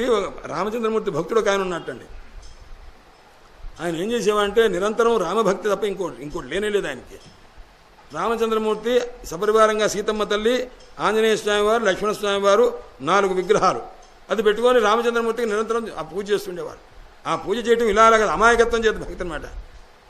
రామచంద్రమూర్తి భక్తుడు ఒక ఆయన ఉన్నట్టండి ఆయన ఏం చేసేవాడంటే నిరంతరం రామభక్తి తప్ప ఇంకోటి ఇంకోటి లేనే లేదు ఆయనకి. రామచంద్రమూర్తి సపరివారంగా సీతమ్మ తల్లి ఆంజనేయ స్వామివారు లక్ష్మణ స్వామివారు నాలుగు విగ్రహాలు. అది పెట్టుకొని రామచంద్రమూర్తికి నిరంతరం ఆ పూజ చేస్తుండేవారు ఆ పూజ చేయటం ఇలా అలాగే అమాయకత్వం చేత భక్తి అనమాట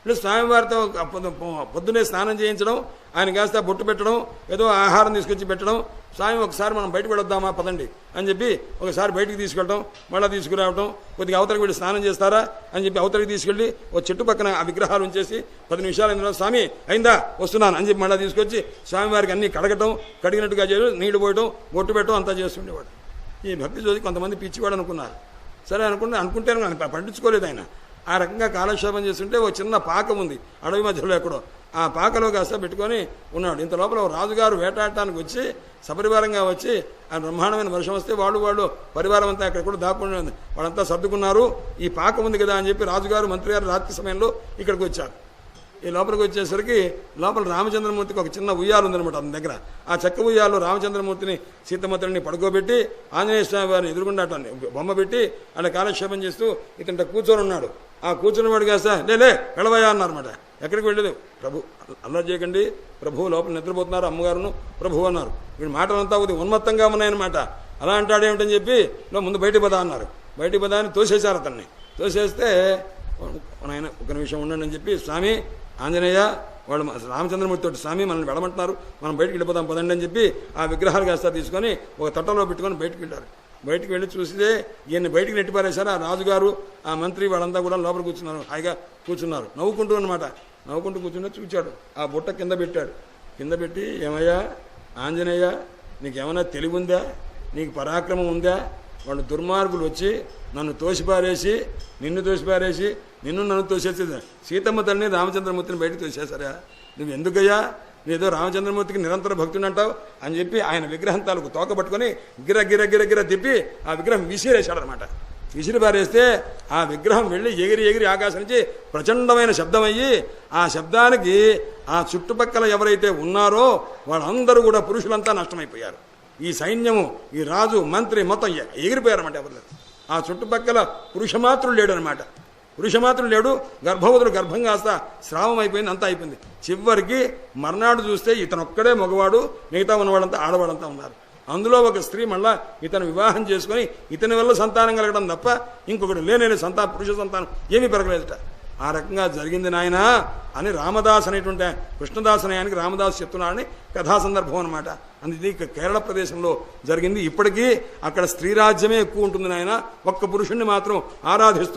అంటే స్వామివారితో పొద్దు- పొద్దున్నే స్నానం చేయించడం ఆయన కాస్త బొట్టు పెట్టడం ఏదో ఆహారం తీసుకొచ్చి పెట్టడం స్వామి ఒకసారి మనం బయటకు వెళొద్దామా పదండి అని చెప్పి ఒకసారి బయటికి తీసుకెళ్ళడం మళ్ళీ తీసుకురావడం కొద్దిగా అవతలకి వెళ్ళి స్నానం చేస్తారా అని చెప్పి అవతలకి తీసుకెళ్ళి ఒక చెట్టు పక్కన ఆ విగ్రహాలు ఉంచేసి పది నిమిషాలు అయిన స్వామి అయిందా? వస్తున్నాను అని చెప్పి మళ్ళీ తీసుకొచ్చి స్వామివారికి అన్ని కడగటం కడిగినట్టుగా చేయడం నీళ్ళు పోయడం బొట్టు పెట్టడం అంతా చేస్తుండేవాడు. ఈ భక్తి చూసి కొంతమంది పిచ్చివాడు అనుకున్నారు. సరే అనుకుంటే అనుకుంటే ఆయన పట్టించుకోలేదు ఆయన. ఆ రకంగా కాలక్షేపం చేస్తుంటే ఓ చిన్న పాక ఉంది అడవి మధ్యలో ఎక్కడో. ఆ పాకలో కాస్త పెట్టుకొని ఉన్నాడు. ఇంత లోపల రాజుగారు వేటాడటానికి వచ్చి సపరివారంగా వచ్చి ఆ బ్రహ్మాండమైన వర్షం వస్తే వాళ్ళు వాళ్ళు పరివారం అంతా అక్కడ కూడా దాక్కుని ఉంది. వాళ్ళంతా సర్దుకున్నారు. ఈ పాక ఉంది కదా అని చెప్పి రాజుగారు మంత్రి గారు రాత్రి సమయంలో ఇక్కడికి వచ్చారు. ఈ లోపలికి వచ్చేసరికి లోపల రామచంద్రమూర్తికి ఒక చిన్న ఉయ్యాలు ఉందనమాట అతని దగ్గర. ఆ చెక్క ఉయ్యాలు రామచంద్రమూర్తిని సీతమ్మతల్ని పడుకోబెట్టి ఆంజనేయ స్వామి వారిని ఎదురుగుండా బొమ్మ పెట్టి అలా కాలక్షేపం చేస్తూ ఇతను కూర్చొని ఉన్నాడు. ఆ కూర్చున్న వాడు కాస్త లే లే అన్నారన్నమాట ఎక్కడికి వెళ్ళలేదు. ప్రభు అల్లరి చేయకండి. ప్రభు లోపల నిద్రపోతున్నారు అమ్మగారును. ప్రభు అన్నారు. వీడి మాటలంతా ఉంది ఉన్మత్తంగా ఉన్నాయన్నమాట. అలా అంటాడేమిటని చెప్పి నువ్వు ముందు బయటికి పదా అన్నారు. బయటికి పదా అని తోసేశారు అతన్ని. తోసేస్తే ఆయన ఒక నిమిషం ఉండండి అని చెప్పి స్వామి ఆంజనేయ వాళ్ళు రామచంద్రమూర్తి తోటి స్వామి మనల్ని వెళ్ళమంటున్నారు. మనం బయటికి వెళ్ళిపోదాం పదండి అని చెప్పి ఆ విగ్రహాలు కాస్త తీసుకొని ఒక తట్టలో పెట్టుకొని బయటికి వెళ్ళారు. బయటికి వెళ్ళి చూస్తే ఈయన్ని బయటికి నెట్టిపారేశారు. ఆ రాజుగారు ఆ మంత్రి వాళ్ళంతా కూడా లోపల కూర్చున్నారు. హాయిగా కూర్చున్నారు. నవ్వుకుంటూ అనమాట నవ్వుకుంటూ కూర్చుంటే చూచాడు. ఆ బుట్ట కింద పెట్టాడు. కింద పెట్టి ఏమయ్యా ఆంజనేయ నీకేమైనా తెలివి ఉందా నీకు పరాక్రమం ఉందా? వాళ్ళు దుర్మార్గులు వచ్చి నన్ను తోసిపారేసి నిన్ను తోసిపారేసి నిన్ను నన్ను తోసేసి సీతమ్మ తల్లిని రామచంద్రమూర్తిని బయటకు తోసేశారా? నువ్వు ఎందుకయ్యా నీదో రామచంద్రమూర్తికి నిరంతర భక్తుడు అంటావు అని చెప్పి ఆయన విగ్రహం తాలూకు తోక పట్టుకొని గిర గిర గిర గిర తిప్పి ఆ విగ్రహం విసిరేశాడు అనమాట విసిరి పారేస్తే ఆ విగ్రహం వెళ్ళి ఎగిరి ఎగిరి ఆకాశం నుంచి ప్రచండమైన శబ్దం అయ్యి ఆ శబ్దానికి ఆ చుట్టుపక్కల ఎవరైతే ఉన్నారో వాళ్ళందరూ కూడా పురుషులంతా నష్టమైపోయారు. ఈ సైన్యము ఈ రాజు మంత్రి మొత్తం ఎగిరిపోయారన్నమాట ఎవరు ఆ చుట్టుపక్కల పురుషమాత్రుడు లేడు వృషమాతుడు లేడు గర్భవతుడు గర్భం కాస్త స్రావం అయిపోయింది అంతా అయిపోయింది. చివరికి మర్నాడు చూస్తే ఇతను ఒక్కడే మగవాడు మిగతా ఉన్నవాడంతా ఆడవాళ్ళంతా ఉన్నారు. అందులో ఒక స్త్రీ మళ్ళా ఇతను వివాహం చేసుకొని ఇతని వల్ల సంతానం కలగడం తప్ప ఇంకొకటి లేని సంతా పురుష సంతానం ఏమీ పెరగలేదట. ఆ రకంగా జరిగింది నాయన అని రామదాస్ అనేటువంటి ఆయన, కృష్ణదాస్ రామదాస్ చెప్తున్నాడని కథా సందర్భం అనమాట అందుది కేరళ ప్రదేశంలో జరిగింది. ఇప్పటికీ అక్కడ స్త్రీ రాజ్యమే ఎక్కువ ఉంటుంది నాయన. ఒక్క పురుషుణ్ణి మాత్రం ఆరాధిస్తూ